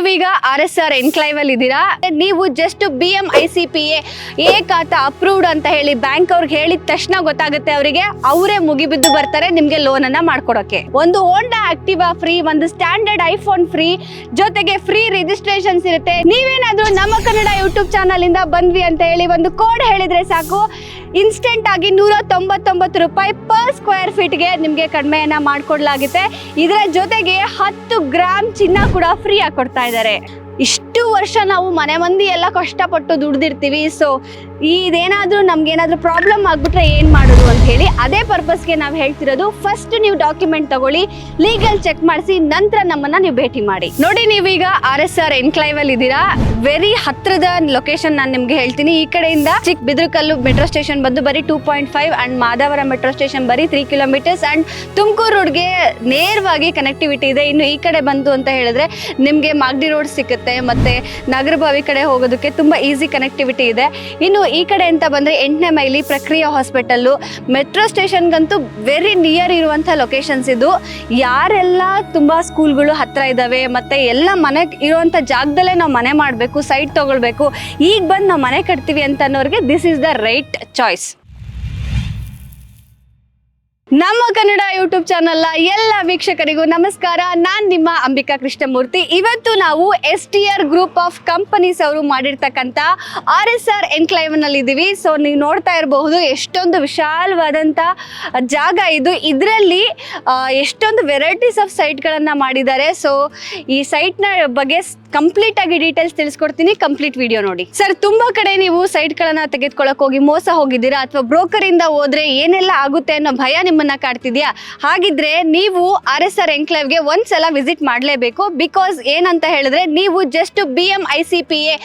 ನೀವೀಗ R S R ಎನ್ಕ್ಲೈವ್ ಅಲ್ಲಿ ಇದ್ದೀರಾ? ನೀವು just B M I C P A khata approved ಅಂತ ಹೇಳಿ ಬ್ಯಾಂಕ್ ಅವ್ರಿಗೆ ಹೇಳಿದ ತಕ್ಷಣ ಗೊತ್ತಾಗುತ್ತೆ ಅವರಿಗೆ. ಅವರೇ ಮುಗಿಬಿದ್ದು ಬರ್ತಾರೆ, ನಿಮ್ಗೆ ಲೋನ್ ಅನ್ನ ಮಾಡ್ಕೊಡೋಕೆ. ಒಂದು ಹೋಂಡಾ ಆಕ್ಟಿವಾ ಫ್ರೀ ಒಂದು ಸ್ಟ್ಯಾಂಡರ್ಡ್ ಐಫೋನ್ ಫ್ರೀ ಜೊತೆಗೆ ಫ್ರೀ ರಿಜಿಸ್ಟ್ರೇಷನ್ಸ್ ಇರುತ್ತೆ. ನೀವೇನಾದ್ರೂ ನಮ್ಮ ಕನ್ನಡ ಯೂಟ್ಯೂಬ್ ಚಾನಲ್ ಇಂದ ಬಂದ್ವಿ ಅಂತ ಹೇಳಿ ಒಂದು ಕೋಡ್ ಹೇಳಿದ್ರೆ ಸಾಕು. ಇನ್ಸ್ಟೆಂಟ್ ಆಗಿ ನೂರ ತೊಂಬತ್ತೊಂಬತ್ತು ರೂಪಾಯಿ ಪರ್ ಸ್ಕ್ವೇರ್ ಫೀಟ್ಗೆ ನಿಮಗೆ ಕಡಿಮೆಯನ್ನ ಮಾಡಿಕೊಡ್ಲಾಗುತ್ತೆ. ಇದರ ಜೊತೆಗೆ ಹತ್ತು ಗ್ರಾಮ್ ಚಿನ್ನ ಕೂಡ ಫ್ರೀ ಆಗಿ ಕೊಡ್ತಾ ಇದ್ದಾರೆ. ಇಷ್ಟು ವರ್ಷ ನಾವು ಮನೆ ಮಂದಿ ಎಲ್ಲ ಕಷ್ಟಪಟ್ಟು ದುಡ್ದಿರ್ತೀವಿ. ಸೊ ಇದೇನಾದ್ರೂ ನಮ್ಗೇನಾದರೂ ಪ್ರಾಬ್ಲಮ್ ಆಗಿಬಿಟ್ರೆ ಏನು ಮಾಡೋದು ಅಂತ ಹೇಳಿ ಅದೇ ಪರ್ಪಸ್ಗೆ ನಾವು ಹೇಳ್ತಿರೋದು. ಫಸ್ಟ್ ನೀವು ಡಾಕ್ಯುಮೆಂಟ್ ತಗೊಳ್ಳಿ ಲೀಗಲ್ ಚೆಕ್ ಮಾಡಿಸಿ, ನಂತರ ನಮ್ಮನ್ನ ನೀವು ಭೇಟಿ ಮಾಡಿ. ನೋಡಿ ನೀವೀಗ ಆರ್ ಎಸ್ ಆರ್ ಎನ್ಕ್ಲೈವ್ ಅಲ್ಲಿ ಇದ್ದೀರಾ. ವೆರಿ ಹತ್ರದ ಲೊಕೇಶನ್ ನಾನು ನಿಮ್ಗೆ ಹೇಳ್ತೀನಿ. ಈ ಕಡೆಯಿಂದ ಚಿಕ್ಕ ಬಿದ್ರಕಲ್ಲು ಮೆಟ್ರೋ ಸ್ಟೇಷನ್ ಬಂದು ಬರೀ two point five and Madavara metro station ಬರೀ ತ್ರೀ ಕಿಲೋಮೀಟರ್ಸ್ ಅಂಡ್ ತುಮಕೂರು ರೋಡ್ಗೆ ನೇರವಾಗಿ ಕನೆಕ್ಟಿವಿಟಿ ಇದೆ. ಇನ್ನು ಈ ಕಡೆ ಬಂತು ಅಂತ ಹೇಳಿದ್ರೆ ನಿಮಗೆ ಮಾಗಡಿ ರೋಡ್ ಸಿಗುತ್ತೆ ಮತ್ತೆ ನಗರಭಾವಿ ಕಡೆ ಹೋಗೋದಕ್ಕೆ ತುಂಬಾ ಈಸಿ ಕನೆಕ್ಟಿವಿಟಿ ಇದೆ. ಇನ್ನು ಈ ಕಡೆ ಅಂತ ಬಂದ್ರೆ ಎಂಟನೇ ಮೈಲಿ ಪ್ರಕ್ರಿಯಾ ಹಾಸ್ಪಿಟಲ್ಲು. ಮೆಟ್ರೋ ಸ್ಟೇಷನ್ಗಂತೂ ವೆರಿ ನಿಯರ್ ಇರುವಂಥ ಲೊಕೇಶನ್ಸ್ ಇದು. ಯಾರೆಲ್ಲ ತುಂಬಾ ಸ್ಕೂಲ್ಗಳು ಹತ್ರ ಇದ್ದಾವೆ ಮತ್ತೆ ಎಲ್ಲ ಮನೆ ಇರುವಂಥ ಜಾಗದಲ್ಲೇ ನಾವು ಮನೆ ಮಾಡಬೇಕು ಸೈಟ್ ತಗೊಳ್ಬೇಕು, ಈಗ ಬಂದು ನಾವು ಮನೆ ಕಟ್ತೀವಿ ಅಂತ ಅನ್ನೋರಿಗೆ this is the right choice ನಮ್ಮ ಕನ್ನಡ ಯೂಟ್ಯೂಬ್ ಚಾನಲ್ನ ಎಲ್ಲ ವೀಕ್ಷಕರಿಗೂ ನಮಸ್ಕಾರ. ನಾನು ನಿಮ್ಮ ಅಂಬಿಕಾ ಕೃಷ್ಣಮೂರ್ತಿ. ಇವತ್ತು ನಾವು S T R group of companies ಅವರು ಮಾಡಿರ್ತಕ್ಕಂಥ ಆರ್ ಎಸ್ ಆರ್ ಎನ್ಕ್ಲೈವ್ನಲ್ಲಿ ಇದ್ದೀವಿ ಸೊ, ನೀವು ನೋಡ್ತಾ ಇರಬಹುದು ಎಷ್ಟೊಂದು ವಿಶಾಲವಾದಂಥ ಜಾಗ ಇದು. ಇದರಲ್ಲಿ ಎಷ್ಟೊಂದು ವೆರೈಟೀಸ್ ಆಫ್ ಸೈಟ್ಗಳನ್ನು ಮಾಡಿದ್ದಾರೆ. ಸೊ, ಈ ಸೈಟ್ನ ಬಗ್ಗೆ ಕಂಪ್ಲೀಟ್ ಆಗಿ ಡೀಟೇಲ್ಸ್ ತಿಳಿಸ್ಕೊಡ್ತೀನಿ, ಕಂಪ್ಲೀಟ್ ವಿಡಿಯೋ ನೋಡಿ. ಸರ್, ತುಂಬಾ ಕಡೆ ನೀವು ಸೈಟ್ಗಳನ್ನ ತೆಗೆದುಕೊಳ್ಳಕ್ ಹೋಗಿ ಮೋಸ ಹೋಗಿದ್ದೀರಾ ಅಥವಾ ಬ್ರೋಕರ್ ಇಂದ ಹೋದ್ರೆ ಏನೆಲ್ಲ ಆಗುತ್ತೆ ಅನ್ನೋ ಭಯ ನಿಮ್ಮನ್ನ ಕಾಡ್ತಿದ್ಯಾ? ಹಾಗಿದ್ರೆ ನೀವು ಆರ್ ಎಸ್ ಆರ್ ಎನ್ಕ್ಲೇವ್ಗೆ ಒಂದ್ಸಲ ವಿಸಿಟ್ ಮಾಡಲೇಬೇಕು. ಬಿಕಾಸ್ ಏನಂತ ಹೇಳಿದ್ರೆ ನೀವು just B M I C P A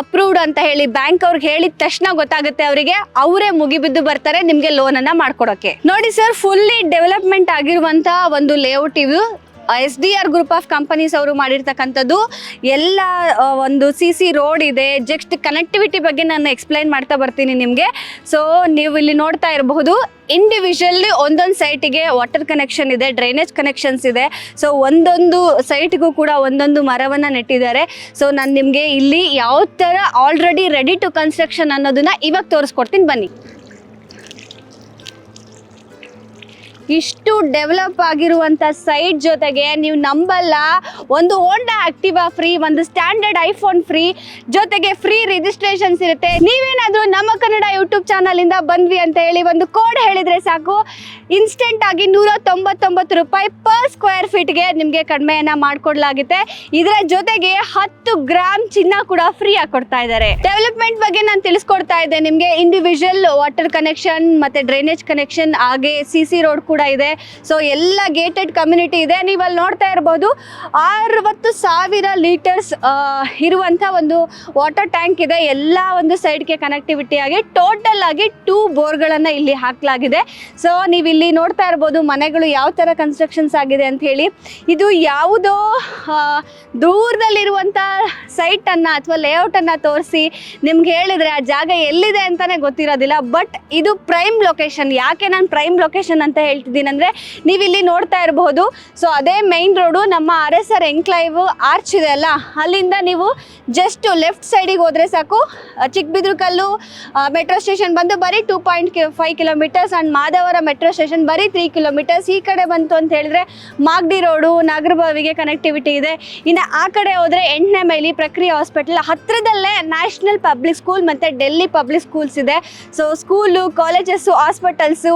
approved ಅಂತ ಹೇಳಿ ಬ್ಯಾಂಕ್ ಅವ್ರಿಗೆ ಹೇಳಿದ ತಕ್ಷಣ ಗೊತ್ತಾಗುತ್ತೆ ಅವರಿಗೆ. ಅವರೇ ಮುಗಿಬಿದ್ದು ಬರ್ತಾರೆ, ನಿಮ್ಗೆ ಲೋನ್ ಅನ್ನ ಮಾಡ್ಕೊಡೋಕೆ. ನೋಡಿ ಸರ್ ಫುಲ್ಲಿ ಡೆವಲಪ್ಮೆಂಟ್ ಆಗಿರುವಂತಹ ಒಂದು ಲೇಔಟ್ ಇದು. S D R group of companies ಅವರು ಮಾಡಿರ್ತಕ್ಕಂಥದ್ದು. ಎಲ್ಲ ಒಂದು ಸಿ ಸಿ ರೋಡ್ ಇದೆ. ಜಸ್ಟ್ ಕನೆಕ್ಟಿವಿಟಿ ಬಗ್ಗೆ ನಾನು ಎಕ್ಸ್ಪ್ಲೈನ್ ಮಾಡ್ತಾ ಬರ್ತೀನಿ ನಿಮಗೆ. ಸೊ ನೀವು ಇಲ್ಲಿ ನೋಡ್ತಾ ಇರಬಹುದು ಇಂಡಿವಿಜುವಲ್ಲಿ ಒಂದೊಂದು ಸೈಟಿಗೆ ವಾಟರ್ ಕನೆಕ್ಷನ್ ಇದೆ ಡ್ರೈನೇಜ್ ಕನೆಕ್ಷನ್ಸ್ ಇದೆ. ಸೊ ಒಂದೊಂದು ಸೈಟ್ಗೂ ಕೂಡ ಒಂದೊಂದು ಮರವನ್ನು ನೆಟ್ಟಿದ್ದಾರೆ. ಸೊ ನಾನು ನಿಮಗೆ ಇಲ್ಲಿ ಯಾವ ಥರ ಆಲ್ರೆಡಿ ರೆಡಿ ಟು ಕನ್ಸ್ಟ್ರಕ್ಷನ್ ಅನ್ನೋದನ್ನ ಇವಾಗ ತೋರಿಸ್ಕೊಡ್ತೀನಿ. ಬನ್ನಿ. ಇಷ್ಟು ಡೆವಲಪ್ ಆಗಿರುವಂಥ ಸೈಟ್ ಜೊತೆಗೆ ನೀವು ನಂಬಲ್ಲ, ಒಂದು ಹೋಂಡಾ ಆಕ್ಟಿವಾ ಫ್ರೀ ಒಂದು ಸ್ಟ್ಯಾಂಡರ್ಡ್ ಐಫೋನ್ ಫ್ರೀ ಜೊತೆಗೆ ಫ್ರೀ ರಿಜಿಸ್ಟ್ರೇಷನ್ಸ್ ಇರುತ್ತೆ. ನೀವೇನಾದರೂ ನಮ್ಮ ಕನ್ನಡ ಯೂಟ್ಯೂಬ್ ಚಾನಲಿಂದ ಬಂದ್ವಿ ಅಂತ ಹೇಳಿ ಒಂದು ಕೋಡ್ ಹೇಳಿದ್ರೆ ಸಾಕು. ಇನ್ಸ್ಟೆಂಟ್ ಆಗಿ ನೂರ ತೊಂಬತ್ತೊಂಬತ್ತು ರೂಪಾಯಿ ಪರ್ ಸ್ಕ್ವೇರ್ ಫೀಟ್ಗೆ ನಿಮಗೆ ಕಡಿಮೆಯನ್ನ ಮಾಡಿಕೊಡ್ಲಾಗುತ್ತೆ. ಇದರ ಜೊತೆಗೆ ಹತ್ತು ಗ್ರಾಮ್ ಚಿನ್ನ ಕೂಡ ಫ್ರೀ ಆಗಿ ಕೊಡ್ತಾ ಇದ್ದಾರೆ ಡೆವಲಪ್ಮೆಂಟ್ ಬಗ್ಗೆ ನಾನು ತಿಳಿಸ್ಕೊಡ್ತಾ ಇದ್ದೆ. ನಿಮಗೆ ಇಂಡಿವಿಜುವಲ್ ವಾಟರ್ ಕನೆಕ್ಷನ್ ಮತ್ತೆ ಡ್ರೈನೇಜ್ ಕನೆಕ್ಷನ್ ಹಾಗೆ ಸಿ ಸಿ ರೋಡ್ ಇದೆ. ಸೊ ಎಲ್ಲ ಗೇಟೆಡ್ ಕಮ್ಯುನಿಟಿ ಇದೆ. ನೀವು ಅಲ್ಲಿ ನೋಡ್ತಾ ಇರ್ಬೋದು ಅರವತ್ತು ಸಾವಿರ ಲೀಟರ್ಸ್ ಇರುವಂಥ ಒಂದು ವಾಟರ್ ಟ್ಯಾಂಕ್ ಇದೆ. ಎಲ್ಲ ಒಂದು ಸೈಡ್ಗೆ ಕನೆಕ್ಟಿವಿಟಿ ಆಗಿ ಟೋಟಲ್ ಆಗಿ ಟೂ ಬೋರ್ಗಳನ್ನು ಇಲ್ಲಿ ಹಾಕಲಾಗಿದೆ. ಸೊ ನೀವು ಇಲ್ಲಿ ನೋಡ್ತಾ ಇರ್ಬೋದು, ಮನೆಗಳು ಯಾವ ಥರ ಕನ್ಸ್ಟ್ರಕ್ಷನ್ಸ್ ಆಗಿದೆ ಅಂತ ಹೇಳಿ. ಇದು ಯಾವುದೋ ದೂರದಲ್ಲಿರುವಂಥ ಸೈಟನ್ನು ಅಥವಾ ಲೇಔಟನ್ನು ತೋರಿಸಿ ನಿಮ್ಗೆ ಹೇಳಿದರೆ ಆ ಜಾಗ ಎಲ್ಲಿದೆ ಅಂತಲೇ ಗೊತ್ತಿರೋದಿಲ್ಲ. ಬಟ್ ಇದು ಪ್ರೈಮ್ ಲೊಕೇಶನ್ ಯಾಕೆ ನಾನು ಪ್ರೈಮ್ ಲೊಕೇಶನ್ ಅಂತ ಹೇಳ್ತಿದ್ದೀನಿ ಅಂದರೆ ನೀವು ಇಲ್ಲಿ ನೋಡ್ತಾ ಇರಬಹುದು. ಸೊ ಅದೇ ಮೈನ್ ರೋಡು ನಮ್ಮ R S R enclave arch ಇದೆ ಅಲ್ಲ? ಅಲ್ಲಿಂದ ನೀವು ಜಸ್ಟ್ ಲೆಫ್ಟ್ ಸೈಡಿಗೆ ಹೋದರೆ ಸಾಕು. ಚಿಕ್ಕಬಿದ್ರಕಲ್ಲು ಮೆಟ್ರೋ ಸ್ಟೇಷನ್ ಬಂದು ಬರೀ two point five kilometres and Madavara metro station ಬರೀ ತ್ರೀ ಕಿಲೋಮೀಟರ್ಸ್ ಈ ಕಡೆ ಬಂತು ಅಂತ ಹೇಳಿದ್ರೆ ಮಾಗಡಿ ರೋಡು, ನಾಗರಬಾವಿಗೆ ಕನೆಕ್ಟಿವಿಟಿ ಇದೆ. ಇನ್ನು ಆ ಕಡೆ ಹೋದರೆ ಎಂಟನೇ ಮೈಲಿ ಪ್ರಕ್ರಿಯೆ ಹಾಸ್ಪಿಟಲ್ ಹತ್ತಿರದಲ್ಲೇ ನ್ಯಾಷನಲ್ ಪಬ್ಲಿಕ್ ಸ್ಕೂಲ್ ಮತ್ತು ಡೆಲ್ಲಿ ಪಬ್ಲಿಕ್ ಸ್ಕೂಲ್ಸ್ ಇದೆ. ಸೊ ಸ್ಕೂಲು ಕಾಲೇಜಸ್ಸು ಹಾಸ್ಪಿಟಲ್ಸು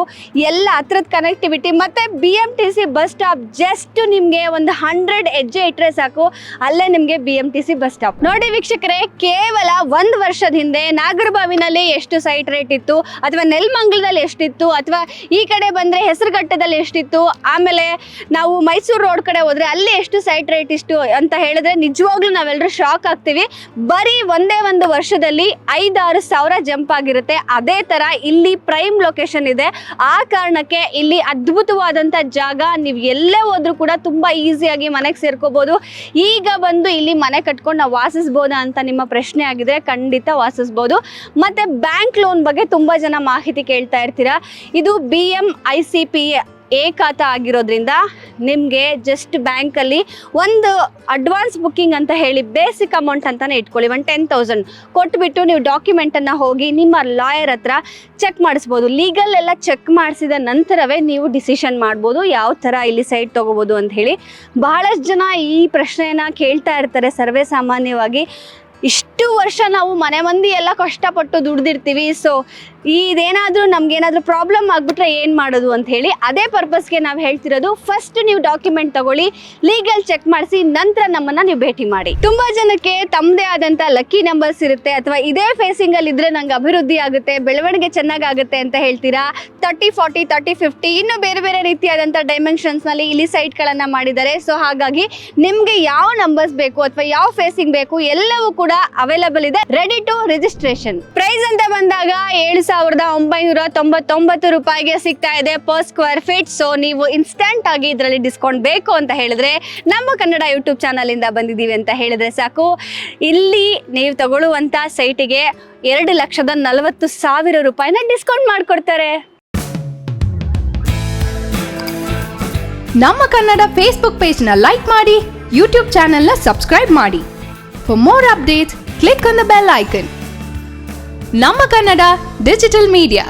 ಎಲ್ಲ ಹತ್ರದ ಕನೆಕ್ಟಿವಿಟಿ ಮತ್ತು B M T C bus stop just ನಿಮಗೆ ಒಂದು ಹಂಡ್ರೆಡ್ ಹೆಜ್ಜೆ ಇಟ್ಟರೆ ಸಾಕು. ಅಲ್ಲೇ ನಿಮಗೆ B M T C bus stop ನೋಡಿ ವೀಕ್ಷಕರೇ, ಕೇವಲ ಒಂದು ವರ್ಷದ ಹಿಂದೆ ನಾಗರಬಾವಿನಲ್ಲಿ ಎಷ್ಟು ಸೈಟ್ ರೇಟ್ ಇತ್ತು? ಅಥವಾ ನೆಲ್ಮಂಗ್ಲದಲ್ಲಿ ಎಷ್ಟಿತ್ತು? ಅಥವಾ ಈ ಕಡೆ ಬಂದರೆ ಹೆಸರುಘಟ್ಟದಲ್ಲಿ ಎಷ್ಟಿತ್ತು? ಆಮೇಲೆ ನಾವು ಮೈಸೂರು ರೋಡ್ ಕಡೆ ಹೋದರೆ ಅಲ್ಲಿ ಎಷ್ಟು ಸೈಟ್ ರೇಟ್ ಇಷ್ಟು ಅಂತ ಹೇಳಿದ್ರೆ ನಿಜವಾಗ್ಲೂ ನಾವೆಲ್ಲರೂ ಶಾಕ್ ಆಗ್ತೀವಿ. ಬರೀ ಒಂದೇ ಒಂದು ವರ್ಷದಲ್ಲಿ ಐದಾರು ಸಾವಿರ ಜಂಪ್ ಆಗಿರುತ್ತೆ. ಅದೇ ಥರ ಇಲ್ಲಿ ಪ್ರೈಮ್ ಲೊಕೇಶನ್ ಇದೆ. ಆ ಕಾರಣಕ್ಕೆ ಇಲ್ಲಿ ಅದ್ಭುತವಾದಂಥ ಜಾಗ. ನೀವು ಎಲ್ಲೇ ಹೋದ್ರೂ ಕೂಡ ತುಂಬ ಈಸಿಯಾಗಿ ಮನೆಗೆ ಸೇರ್ಕೋಬೋದು. ಈಗ ಬಂದು ಇಲ್ಲಿ ಮನೆ ಕಟ್ಕೊಂಡು ನಾವು ವಾಸಿಸ್ಬೋದಾ ಅಂತ ನಿಮ್ಮ ಪ್ರಶ್ನೆ ಆಗಿದೆ. ಖಂಡಿತ ವಾಸಿಸ್ಬೋದು. ಮತ್ತು ಬ್ಯಾಂಕ್ ಲೋನ್ ಬಗ್ಗೆ ತುಂಬ ಜನ ಮಾಹಿತಿ ಕೇಳ್ತಾ ಇರ್ತೀರಾ. ಇದು B M I C P A A khata ಆಗಿರೋದ್ರಿಂದ ನಿಮಗೆ ಜಸ್ಟ್ ಬ್ಯಾಂಕಲ್ಲಿ ಒಂದು ಅಡ್ವಾನ್ಸ್ ಬುಕ್ಕಿಂಗ್ ಅಂತ ಹೇಳಿ ಬೇಸಿಕ್ ಅಮೌಂಟ್ ಅಂತಲೇ ಇಟ್ಕೊಳ್ಳಿ. ಒಂದು ಟೆನ್ ತೌಸಂಡ್ ಕೊಟ್ಬಿಟ್ಟು ನೀವು ಡಾಕ್ಯುಮೆಂಟನ್ನು ಹೋಗಿ ನಿಮ್ಮ ಲಾಯರ್ ಹತ್ರ ಚೆಕ್ ಮಾಡಿಸ್ಬೋದು. ಲೀಗಲ್ ಎಲ್ಲ ಚೆಕ್ ಮಾಡಿಸಿದ ನಂತರವೇ ನೀವು ಡಿಸಿಷನ್ ಮಾಡ್ಬೋದು. ಯಾವ ಥರ ಇಲ್ಲಿ ಸೈಟ್ ತೊಗೋಬೋದು ಅಂತ ಹೇಳಿ. ಬಹಳಷ್ಟು ಜನ ಈ ಪ್ರಶ್ನೆಯನ್ನು ಕೇಳ್ತಾ ಇರ್ತಾರೆ ಸರ್ವೇ ಸಾಮಾನ್ಯವಾಗಿ. ಇಷ್ಟು ವರ್ಷ ನಾವು ಮನೆ ಮಂದಿ ಎಲ್ಲ ಕಷ್ಟಪಟ್ಟು ದುಡ್ದಿರ್ತೀವಿ. ಸೊ ಇದೇನಾದರೂ ನಮ್ಗೇನಾದರೂ ಪ್ರಾಬ್ಲಮ್ ಆಗಿಬಿಟ್ರೆ ಏನು ಮಾಡೋದು ಅಂತ ಹೇಳಿ ಅದೇ ಪರ್ಪಸ್ಗೆ ನಾವು ಹೇಳ್ತಿರೋದು. ಫಸ್ಟ್ ನೀವು ಡಾಕ್ಯುಮೆಂಟ್ ತಗೊಳ್ಳಿ ಲೀಗಲ್ ಚೆಕ್ ಮಾಡಿಸಿ, ನಂತರ ನಮ್ಮನ್ನು ನೀವು ಭೇಟಿ ಮಾಡಿ. ತುಂಬ ಜನಕ್ಕೆ ತಮ್ಮದೇ ಆದಂಥ ಲಕ್ಕಿ ನಂಬರ್ಸ್ ಇರುತ್ತೆ. ಅಥವಾ ಇದೇ ಫೇಸಿಂಗಲ್ಲಿ ಇದ್ರೆ ನಂಗೆ ಅಭಿವೃದ್ಧಿ ಆಗುತ್ತೆ, ಬೆಳವಣಿಗೆ ಚೆನ್ನಾಗಾಗುತ್ತೆ ಅಂತ ಹೇಳ್ತೀರಾ? ತರ್ಟಿ ಫಾರ್ಟಿ ತರ್ಟಿ ಫಿಫ್ಟಿ ಇನ್ನು ಬೇರೆ ಬೇರೆ ರೀತಿಯಾದಂಥ ಡೈಮೆನ್ಷನ್ಸ್ನಲ್ಲಿ ಇಲ್ಲಿ ಸೈಟ್ಗಳನ್ನು ಮಾಡಿದ್ದಾರೆ. ಸೊ ಹಾಗಾಗಿ ನಿಮಗೆ ಯಾವ ನಂಬರ್ಸ್ ಬೇಕು ಅಥವಾ ಯಾವ ಫೇಸಿಂಗ್ ಬೇಕು ಎಲ್ಲವೂ ಕೂಡ ಅವೈಲಬಲ್ ಇದೆ ರೆಡಿ ಟು ರಿಜಿಸ್ಟ್ರೇಷನ್ ಪ್ರೈಸ್ ಅಂತ ಬಂದಾಗ ಏಳು ಸಾವಿರದ ಒಂಬೈನೂರ ತೊಂಬತ್ತೊಂಬತ್ತು ರೂಪಾಯಿಗೆ ಸಿಗ್ತಾ ಇದೆ ಪರ್ ಸ್ಕ್ವೇರ್ ಫೀಟ್ ಸೊ ನೀವು ಇನ್ಸ್ಟಂಟ್ ಆಗಿ ಇದರಲ್ಲಿ ಡಿಸ್ಕೌಂಟ್ ಬೇಕು ಅಂತ ಹೇಳಿದ್ರೆ ನಮ್ಮ ಕನ್ನಡ ಯೂಟ್ಯೂಬ್ ಚಾನಲ್ ಇಂದ ಬಂದಿದ್ದೀವಿ ಅಂತ ಹೇಳಿದ್ರೆ ಸಾಕು. ಇಲ್ಲಿ ನೀವು ತಗೊಳ್ಳುವಂತ ಸೈಟಿಗೆ ಎರಡು ಲಕ್ಷದ ನಲವತ್ತು ಸಾವಿರ ರೂಪಾಯಿನ ಡಿಸ್ಕೌಂಟ್ ಮಾಡಿಕೊಡ್ತಾರೆ. ನಮ್ಮ ಕನ್ನಡ ಫೇಸ್ಬುಕ್ ಪೇಜ್ನ ಲೈಕ್ ಮಾಡಿ ಯೂಟ್ಯೂಬ್ ಚಾನೆಲ್ನ ಸಬ್ಸ್ಕ್ರೈಬ್ ಮಾಡಿ. for more updates click on the bell icon ನಮ್ಮ ಕನ್ನಡ ಡಿಜಿಟಲ್ ಮೀಡಿಯಾ